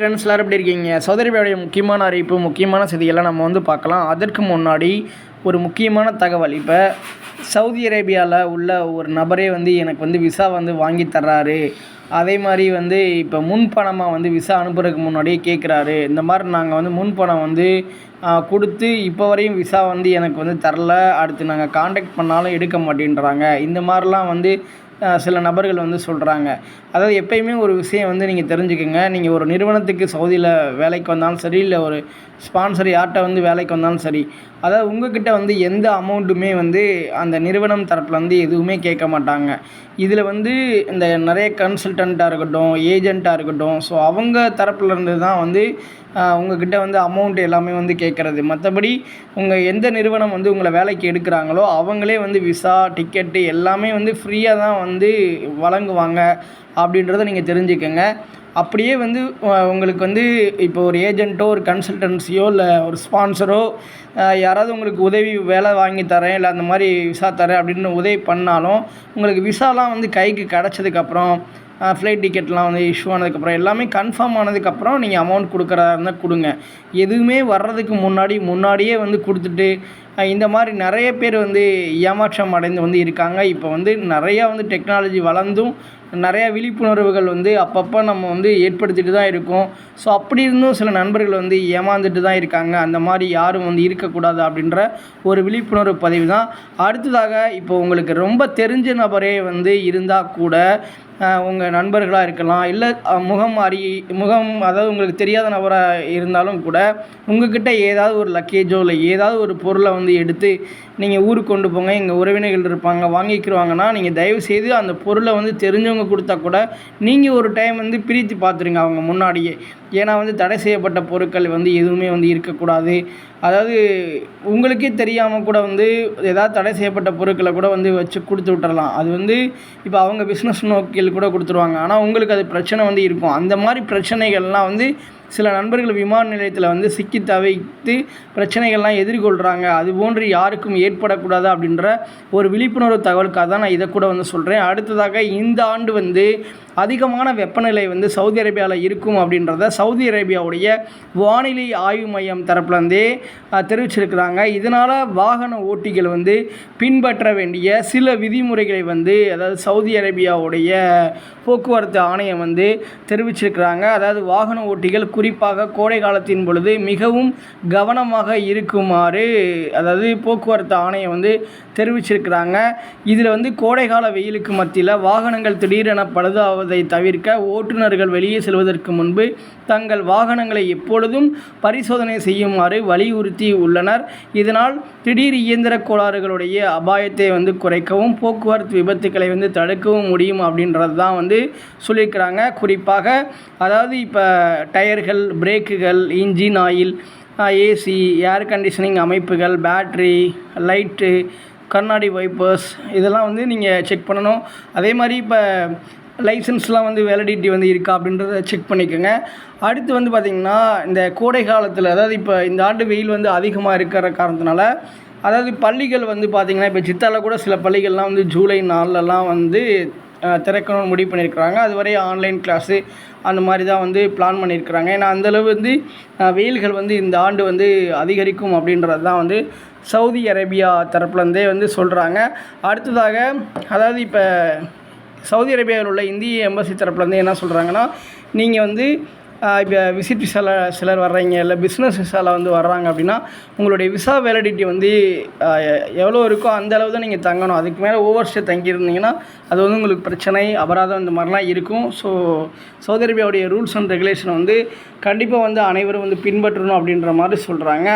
Friends எல்லாரும் எப்படி இருக்கீங்க? சௌதரிபாவுடைய முக்கியமான அறிவிப்பு முக்கியமான செய்தியெல்லாம் நம்ம வந்து பார்க்கலாம். அதற்கு முன்னாடி ஒரு முக்கியமான தகவல். இப்போ சவுதி அரேபியாவில் உள்ள ஒரு நபரே வந்து எனக்கு வந்து விசா வந்து வாங்கி தர்றாரு. அதே மாதிரி வந்து இப்போ முன்பணமாக வந்து விசா அனுப்புறதுக்கு முன்னாடியே கேட்குறாரு இந்த மாதிரி நாங்கள் வந்து முன்பணம் வந்து கொடுத்து இப்போ வரையும் விசா வந்து எனக்கு வந்து தரல. அடுத்து நாங்கள் காண்டாக்ட் பண்ணாலும் எடுக்க மாட்டேன்றாங்க. இந்த மாதிரிலாம் வந்து சில நபர்கள் வந்து சொல்கிறாங்க அதாவது எப்பயுமே ஒரு விஷயம் வந்து நீங்கள் தெரிஞ்சுக்கங்க. நீங்கள் ஒரு நிறுவனத்துக்கு சவுதியில் வேலைக்கு வந்தாலும் சரி இல்லை ஒரு ஸ்பான்சர் யார்கிட்ட வந்து வேலைக்கு வந்தாலும் சரி அதாவது உங்ககிட்ட வந்து எந்த அமௌண்ட்டுமே வந்து அந்த நிறுவனம் தரப்பில் வந்து எதுவுமே கேட்க மாட்டாங்க. இதில் வந்து இந்த நிறைய கன்சல்டண்ட்டாக இருக்கட்டும் ஏஜெண்ட்டாக இருக்கட்டும் ஸோ அவங்க தரப்புல இருந்து தான் வந்து ஆஹ், உங்ககிட்ட வந்து அமௌண்ட் எல்லாமே வந்து கேட்குறது. மற்றபடி உங்கள் எந்த நிறுவனம் வந்து உங்களை வேலைக்கு எடுக்கிறாங்களோ அவங்களே வந்து விசா டிக்கெட்டு எல்லாமே வந்து ஃப்ரீயாக தான் வந்து வந்து வழங்குவாங்க அப்படின்றத நீங்கள் தெரிஞ்சுக்கங்க. அப்படியே வந்து உங்களுக்கு வந்து இப்போ ஒரு ஏஜென்ட்டோ ஒரு கன்சல்டன்சியோ இல்லை ஒரு ஸ்பான்சரோ யாராவது உங்களுக்கு உதவி வேலை வாங்கி தரேன் இல்லை அந்த மாதிரி விசா தரேன் அப்படின்னு உதவி பண்ணாலும் உங்களுக்கு விசாலாம் வந்து கைக்கு கிடச்சதுக்கப்புறம் ஃப்ளைட் டிக்கெட்லாம் வந்து இஷ்யூ ஆனதுக்கப்புறம் எல்லாமே கன்ஃபார்ம் ஆனதுக்கப்புறம் நீங்கள் அமௌண்ட் கொடுக்குறதா இருந்தால் கொடுங்க. எதுவுமே வர்றதுக்கு முன்னாடி முன்னாடியே வந்து கொடுத்துட்டு இந்த மாதிரி நிறைய பேர் வந்து ஏமாற்றம் அடைந்து வந்து இருக்காங்க. இப்போ வந்து நிறையா வந்து டெக்னாலஜி வளர்ந்தும் நிறையா விழிப்புணர்வுகள் வந்து அப்பப்போ நம்ம வந்து ஏற்படுத்திட்டு தான் இருக்கோம். ஸோ அப்படி இருந்தும் சில நண்பர்கள் வந்து ஏமாந்துட்டு தான் இருக்காங்க. அந்த மாதிரி யாரும் வந்து இருக்கக்கூடாது அப்படின்ற ஒரு விழிப்புணர்வு பதிவு தான். அடுத்ததாக இப்போ உங்களுக்கு ரொம்ப தெரிஞ்ச நபரே வந்து இருந்தால் கூட உங்கள் நண்பர்களாக இருக்கலாம் இல்லை முகம் அறி முகம் அதாவது உங்களுக்கு தெரியாத நபராக இருந்தாலும் கூட உங்கள்கிட்ட ஏதாவது ஒரு லக்கேஜோ இல்லை ஏதாவது ஒரு பொருளை வந்து எடுத்து நீங்கள் ஊருக்கு கொண்டு போங்க எங்கள் உறவினர்கள் இருப்பாங்க வாங்கிக்கிருவாங்கன்னா நீங்கள் தயவு செய்து அந்த பொருளை வந்து தெரிஞ்சவங்க கொடுத்தா கூட நீங்கள் ஒரு டைம் வந்து பிரித்து பார்த்துருங்க அவங்க முன்னாடியே. ஏன்னா வந்து தடை செய்யப்பட்ட பொருட்கள் வந்து எதுவுமே வந்து இருக்கக்கூடாது. அதாவது உங்களுக்கே தெரியாமல் கூட வந்து ஏதாவது தடை செய்யப்பட்ட பொருட்களை கூட வந்து வச்சு கொடுத்து விட்டுறலாம். அது வந்து இப்போ அவங்க பிஸ்னஸ் நோக்கில் கூட கொடுத்துருவாங்க. ஆனால் உங்களுக்கு அது பிரச்சனை வந்து இருக்கும். அந்த மாதிரி பிரச்சனைகள்லாம் வந்து சில நண்பர்கள் விமான நிலையத்தில் வந்து சிக்கி தவித்து பிரச்சனைகள்லாம் எதிர்கொள்கிறாங்க அது போன்று யாருக்கும் ஏற்படக்கூடாது அப்படின்ற ஒரு விழிப்புணர்வு தகவலுக்காக தான் நான் இதை கூட வந்து சொல்கிறேன் அடுத்ததாக இந்த ஆண்டு வந்து அதிகமான வெப்பநிலை வந்து சவுதி அரேபியாவில் இருக்கும் அப்படின்றத சவுதி அரேபியாவுடைய வானிலை ஆய்வு மையம் தரப்புலேருந்தே தெரிவிச்சிருக்கிறாங்க. இதனால் வாகன ஓட்டிகள் வந்து பின்பற்ற வேண்டிய சில விதிமுறைகளை வந்து அதாவது சவுதி அரேபியாவுடைய போக்குவரத்து ஆணையம் வந்து தெரிவிச்சிருக்கிறாங்க. அதாவது வாகன ஓட்டிகள் குறிப்பாக கோடை காலத்தின் பொழுது மிகவும் கவனமாக இருக்குமாறு அதாவது போக்குவரத்து ஆணையம் வந்து தெரிவிச்சிருக்கிறாங்க. இதில் வந்து கோடைகால வெயிலுக்கு மத்தியில் வாகனங்கள் திடீரென பழுதாவது தவிர்க்க ஓட்டுநர்கள் வெளியே செல்வதற்கு முன்பு தங்கள் வாகனங்களை எப்பொழுதும் பரிசோதனை செய்யுமாறு வலியுறுத்தி உள்ளனர். இதனால் திடீர் இயந்திர கோளாறுகளுடைய அபாயத்தை வந்து குறைக்கவும் போக்குவரத்து விபத்துக்களை வந்து தடுக்கவும் முடியும் அப்படின்றது தான் வந்து சொல்லியிருக்கிறாங்க. குறிப்பாக அதாவது இப்போ டயர்கள் பிரேக்குகள் engine oil AC air conditioning அமைப்புகள் பேட்ரி லைட்டு கண்ணாடி வைப்பர்ஸ் இதெல்லாம் வந்து நீங்கள் செக் பண்ணணும். அதே மாதிரி இப்போ லைசன்ஸ்லாம் வந்து வேலிடிட்டி வந்து இருக்கா அப்படின்றத செக் பண்ணிக்கோங்க. அடுத்து வந்து பார்த்திங்கன்னா இந்த கோடை காலத்தில் அதாவது இப்போ இந்த ஆண்டு வெயில் வந்து அதிகமாக இருக்கிற காரணத்தினால அதாவது பள்ளிகள் வந்து பார்த்திங்கன்னா இப்போ சித்தாவில் கூட சில பள்ளிகள்லாம் வந்து ஜூலை நாளிலலாம் வந்து திறக்கணும்னு முடிவு பண்ணியிருக்கிறாங்க. அதுவரை ஆன்லைன் கிளாஸு அந்த மாதிரி தான் வந்து பிளான் பண்ணியிருக்கிறாங்க. ஏன்னா அந்தளவு வந்து வெயில்கள் வந்து இந்த ஆண்டு வந்து அதிகரிக்கும் அப்படின்றது தான் வந்து சவுதி அரேபியா தரப்புலேருந்தே வந்து சொல்கிறாங்க அடுத்ததாக அதாவது இப்போ சவுதி அரேபியாவில் உள்ள இந்திய எம்பசி தரப்புலேருந்து என்ன சொல்கிறாங்கன்னா நீங்கள் வந்து இப்போ விசிட் விசாவில் சிலர் வர்றீங்க இல்லை பிஸ்னஸ் விசாவில் வந்து வர்றாங்க அப்படின்னா உங்களுடைய விசா வேலிடிட்டி வந்து எவ்வளோ இருக்கோ அந்த அளவு தான் நீங்கள் தங்கணும். அதுக்கு மேலே ஓவர் ஸ்டே தங்கியிருந்தீங்கன்னா அது வந்து உங்களுக்கு பிரச்சனை அபராதம் இந்த மாதிரிலாம் இருக்கும். ஸோ சவுதி அரேபியாவுடைய ரூல்ஸ் அண்ட் ரெகுலேஷன் வந்து கண்டிப்பாக வந்து அனைவரும் வந்து பின்பற்றணும் அப்படின்ற மாதிரி சொல்கிறாங்க